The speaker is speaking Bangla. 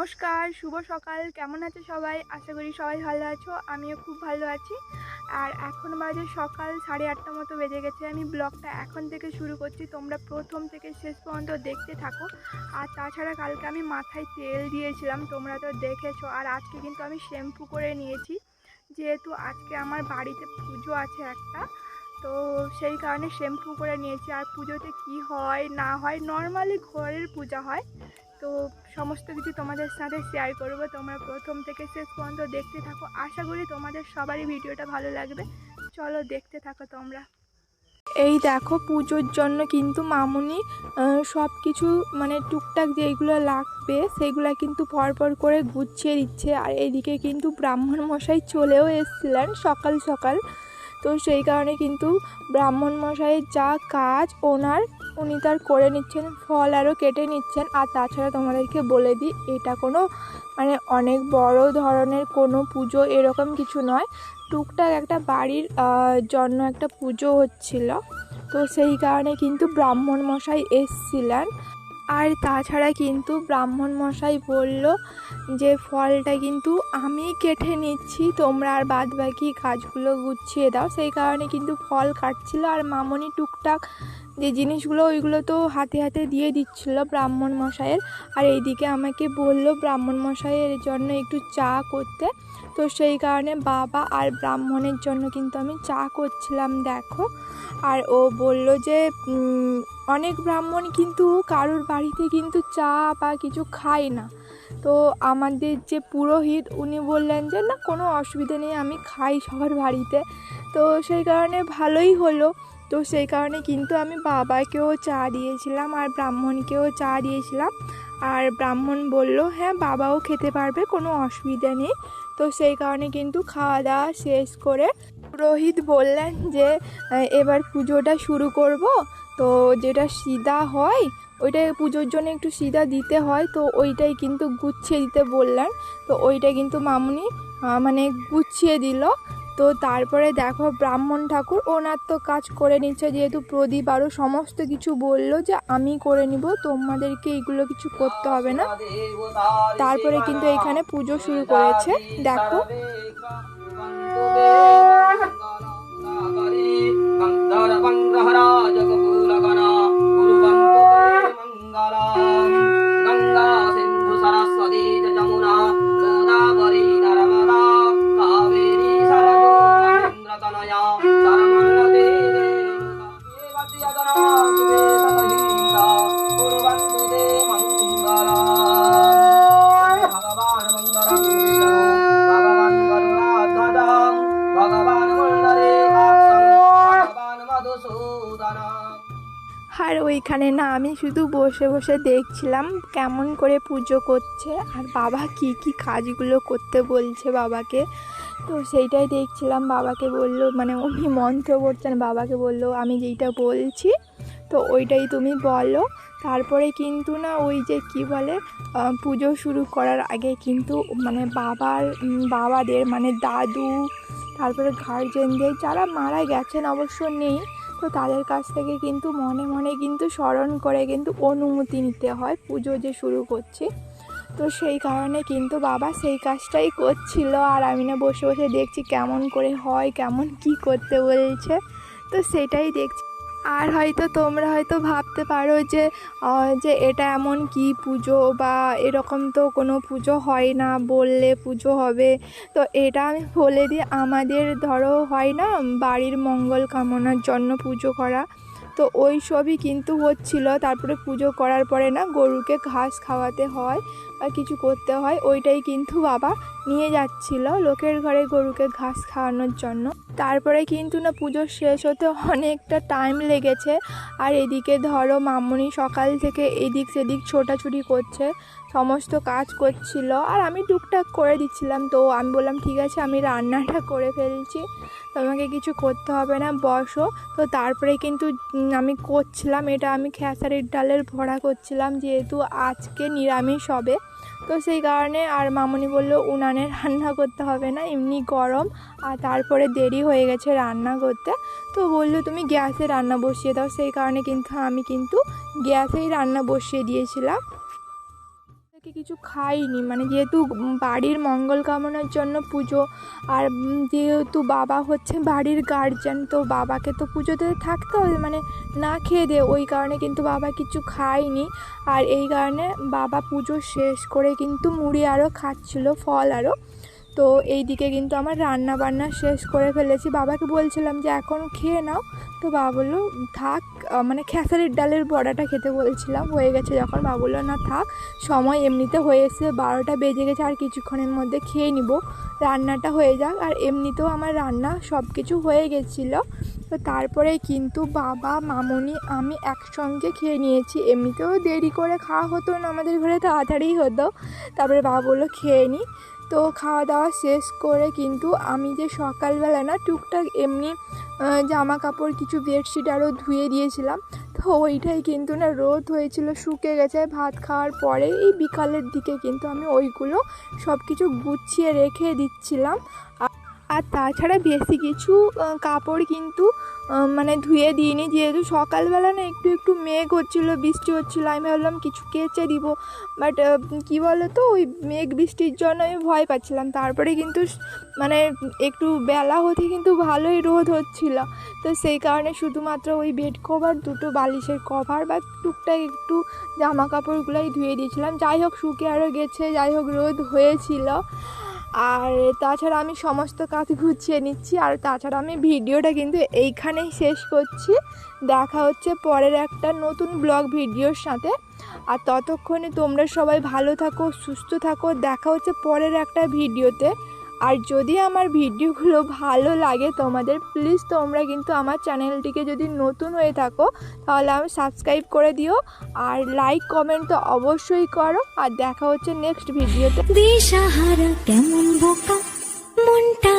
নমস্কার, শুভ সকাল। কেমন আছো সবাই? আশা করি সবাই ভালো আছো, আমিও খুব ভালো আছি। আর এখন বাজে সকাল সাড়ে আটটা মতো বেজে গেছে। আমি ব্লগটা এখন থেকে শুরু করছি। তোমরা প্রথম থেকে শেষ পর্যন্ত দেখতে থাকো। আর তাছাড়া কালকে আমি মাথায় তেল দিয়েছিলাম, তোমরা তো দেখেছ। আর আজকে কিন্তু আমি শ্যাম্পু করে নিয়েছি। যেহেতু আজকে আমার বাড়িতে পুজো আছে একটা, তো সেই কারণে শ্যাম্পু করে নিয়েছি। আর পুজোতে কি হয়, না হয়, নর্মালি ঘরের পূজা হয়। তো সমস্ত কিছু তোমাদের সাথে শেয়ার করব। তোমরা প্রথম থেকে শেষ পর্যন্ত দেখতে থাকো। আশা করি তোমাদের সবারই ভিডিওটা ভালো লাগবে। চলো দেখতে থাকো তোমরা। এই দেখো পুজোর জন্য কিন্তু মামুনি সব কিছু মানে টুকটাক যেগুলো লাগবে, সেগুলো কিন্তু পরপর করে গুছিয়ে দিচ্ছে। আর এদিকে কিন্তু ব্রাহ্মণ মশাই চলেও এসছিলেন সকাল সকাল। তো সেই কারণে কিন্তু ব্রাহ্মণ মশাইয়ের যা কাজ, ওনার উনি তার করে নিচ্ছেন, ফল আরও কেটে নিচ্ছেন। আর তাছাড়া তোমাদেরকে বলে দিই, এটা কোনো মানে অনেক বড় ধরনের কোনো পুজো এরকম কিছু নয়। টুকটাক একটা বাড়ির জন্য একটা পুজো হচ্ছিল। তো সেই কারণে কিন্তু ব্রাহ্মণ মশাই এসছিলেন। আর তাছাড়া কিন্তু ব্রাহ্মণ মশাই বলল যে, ফলটা কিন্তু আমি কেটে নিচ্ছি, তোমরা আর বাদ বাকি কাজগুলো গুছিয়ে দাও। সেই কারণে কিন্তু ফল কাটছিল। আর মামনি টুকটাক যে জিনিসগুলো ওইগুলো তো হাতে হাতে দিয়ে দিচ্ছিল ব্রাহ্মণ মশাইয়ের। আর এইদিকে আমাকে বলল ব্রাহ্মণ মশাইয়ের জন্য একটু চা করতে। তো সেই কারণে বাবা আর ব্রাহ্মণের জন্য কিন্তু আমি চা করছিলাম, দেখো। আর ও বলল যে অনেক ব্রাহ্মণ কিন্তু কারোর বাড়িতে কিন্তু চা বা কিছু খায় না। তো আমাদের যে পুরোহিত, উনি বললেন যে, না, কোনো অসুবিধা নেই, আমি খাই সবার বাড়িতে। তো সেই কারণে ভালোই হলো। তো সেই কারণে কিন্তু আমি বাবাকেও চা দিয়েছিলাম আর ব্রাহ্মণকেও চা দিয়েছিলাম। আর ব্রাহ্মণ বলল হ্যাঁ বাবাও খেতে পারবে, কোনো অসুবিধা নেই। তো সেই কারণে কিন্তু খাওয়া দাওয়া শেষ করে পুরোহিত বললেন যে এবার পুজোটা শুরু করব। তো যেটা সিদা হয়, ওইটাই পুজোর জন্য একটু সিদা দিতে হয়, তো ওইটাই কিন্তু গুছিয়ে দিতে বললেন। তো ওইটা কিন্তু মামুনি মানে গুছিয়ে দিল। তো তারপরে দেখো ব্রাহ্মণ ঠাকুর ওনার তো কাজ করে নিচ্ছে, যেহেতু প্রদীপ আরও সমস্ত কিছু বলল যে আমি করে নিব, তোমাদেরকে এগুলো কিছু করতে হবে না। তারপরে কিন্তু এখানে পুজো শুরু করেছে। দেখো। ওইখানে না, আমি শুধু বসে বসে দেখছিলাম কেমন করে পুজো করছে আর বাবা কি কি কাজগুলো করতে বলছে বাবাকে। তো সেইটাই দেখছিলাম, বাবাকে বলল মানে উনি মন্ত্র করছেন বাবাকে বলল, আমি যেইটা বলছি, তো ওইটাই তুমি বলো। তারপরে কিন্তু না ওই যে কি বলে পুজো শুরু করার আগে কিন্তু মানে বাবার বাবাদের মানে দাদু, তারপরে গার্জেনদের যারা মারা গেছেন অবশ্য নেই তো তাদের কাছ থেকে কিন্তু মনে মনে কিন্তু স্মরণ করে কিন্তু অনুমতি নিতে হয় পুজো যে শুরু করছি। তো সেই কারণে কিন্তু বাবা সেই কাজটাই করছিল আর আমি না বসে বসে দেখছি কেমন করে হয়, কেমন কি করতে বলছে। তো সেটাই দেখছি আর হয়তো তোমরা হয়তো ভাবতে পারো যে যে এটা এমন কি পুজো বা এরকম তো কোনো পুজো হয় না বললে পুজো হবে। তো এটা আমি বলে দিই, আমাদের ধরো হয় না বাড়ির মঙ্গল কামনার জন্য পুজো করা। তো ওই সবই কিন্তু হচ্ছিল, তারপরে পুজো করার পরে না গরুকে ঘাস খাওয়াতে হয় বা কিছু করতে হয়, ওইটাই কিন্তু বাবা নিয়ে যাচ্ছিল লোকের ঘরে গরুকে ঘাস খাওয়ানোর জন্য। তারপরে কিন্তু না পুজো শেষ হতে অনেকটা টাইম লেগেছে। আর এদিকে ধরো মামুনি সকাল থেকে এদিক সেদিক ছোটাছুটি করছে, সমস্ত কাজ করছিল। আর আমি টুকটাক করে দিচ্ছিলাম। তো আমি বললাম, ঠিক আছে, আমি রান্নাটা করে ফেলছি। তোমাকে কিছু করতে হবে না, বসো। তো তারপরে কিন্তু আমি করছিলাম। এটা আমি খেসারির ডালের ভরা করছিলাম। যেহেতু আজকে নিরামিষ হবে তো সেই কারণে আর মামনি বলল, উনানে রান্না করতে হবে না, এমনি গরম, আর তারপরে দেরি হয়ে গেছে রান্না করতে। তো বলল, তুমি গ্যাসে রান্না বসিয়ে দাও। সেই কারণে কিন্তু আমি কিন্তু গ্যাসেই রান্না বসিয়ে দিয়েছিলাম। কিছু খাইনি। মানে যেহেতু বাড়ির মঙ্গল কামনার জন্য পুজো, আর যেহেতু বাবা হচ্ছে বাড়ির গার্জেন তো বাবাকে তো পুজোতে থাকতে হবে মানে না খেয়ে দে ওই কারণে কিন্তু বাবা কিছু খায়নি আর এই কারণে বাবা পুজো শেষ করে কিন্তু মুড়ি আরও খাচ্ছিল, ফল আরও তো এই দিকে কিন্তু আমার রান্না বান্না শেষ করে ফেলেছি। বাবাকে বলছিলাম যে, এখন খেয়ে নাও। তো বাবা বলল, থাক মানে খেসারির ডালের বড়াটা খেতে বলছিলাম, হয়ে গেছে যখন। বাবা বলল, না থাক, সময় এমনিতে হয়ে এসে বারোটা বেজে গেছে, আর কিছুক্ষণের মধ্যে খেয়ে নিব। রান্নাটা হয়ে যাক। আর এমনিতেও আমার রান্না সব কিছু হয়ে গেছিল। তো তারপরে কিন্তু বাবা, মামনি, আমি একসঙ্গে খেয়ে নিয়েছি। এমনিতেও দেরি করে খাওয়া হতো না, আমাদের ঘরে তাড়াতাড়ি হতো। তারপরে বাবা বলল, খেয়ে নিই তো খাওয়া দাওয়া শেষ করে কিন্তু আমি যে সকালবেলা না টুকটাক এমনি জামা কাপড় কিছু বেডশিট আরও ধুয়ে দিয়েছিলাম, তো ওইটাই কিন্তু না রোদ হয়েছিল শুকে গেছে। ভাত খাওয়ার পরে এই বিকালের দিকে কিন্তু আমি ওইগুলো সব কিছু গুছিয়ে রেখে দিচ্ছিলাম। আ- আর তাছাড়া বেশি কিছু কাপড় কিন্তু মানে ধুয়ে দিইনি। যেহেতু সকালবেলা না একটু একটু মেঘ হচ্ছিল, বৃষ্টি হচ্ছিল, আমি ভাবলাম কিছু কেচে দিব। বাট কী বলো তো ওই মেঘ বৃষ্টির জন্য আমি ভয় পাচ্ছিলাম। তারপরে কিন্তু মানে একটু বেলা হতে কিন্তু ভালোই রোদ হচ্ছিল। তো সেই কারণে শুধুমাত্র ওই বেড কভার দুটো বালিশের কভার বা টুকটাক একটু জামা কাপড়গুলোই ধুয়ে দিয়েছিলাম। যাই হোক শুকে আরও গেছে, যাই হোক রোদ হয়েছিল। আর তাছাড়া আমি সমস্ত কাজ গুছিয়ে নিচ্ছি, আর তাছাড়া আমি ভিডিওটা কিন্তু এইখানেই শেষ করছি। দেখা হচ্ছে পরের একটা নতুন ব্লগ ভিডিওর সাথে। আর ততক্ষণে তোমরা সবাই ভালো থাকো, সুস্থ থাকো। দেখা হচ্ছে পরের একটা ভিডিওতে। আর যদি আমার ভিডিওগুলো ভালো লাগে তোমাদের প্লিজ তোমরা কিন্তু আমার চ্যানেলটিকে যদি নতুন হয়ে থাকো, তাহলে আমি সাবস্ক্রাইব করে দিও। আর লাইক কমেন্ট তো অবশ্যই করো। আর দেখা হচ্ছে নেক্সট ভিডিওতে কেমন বোকা? মনটা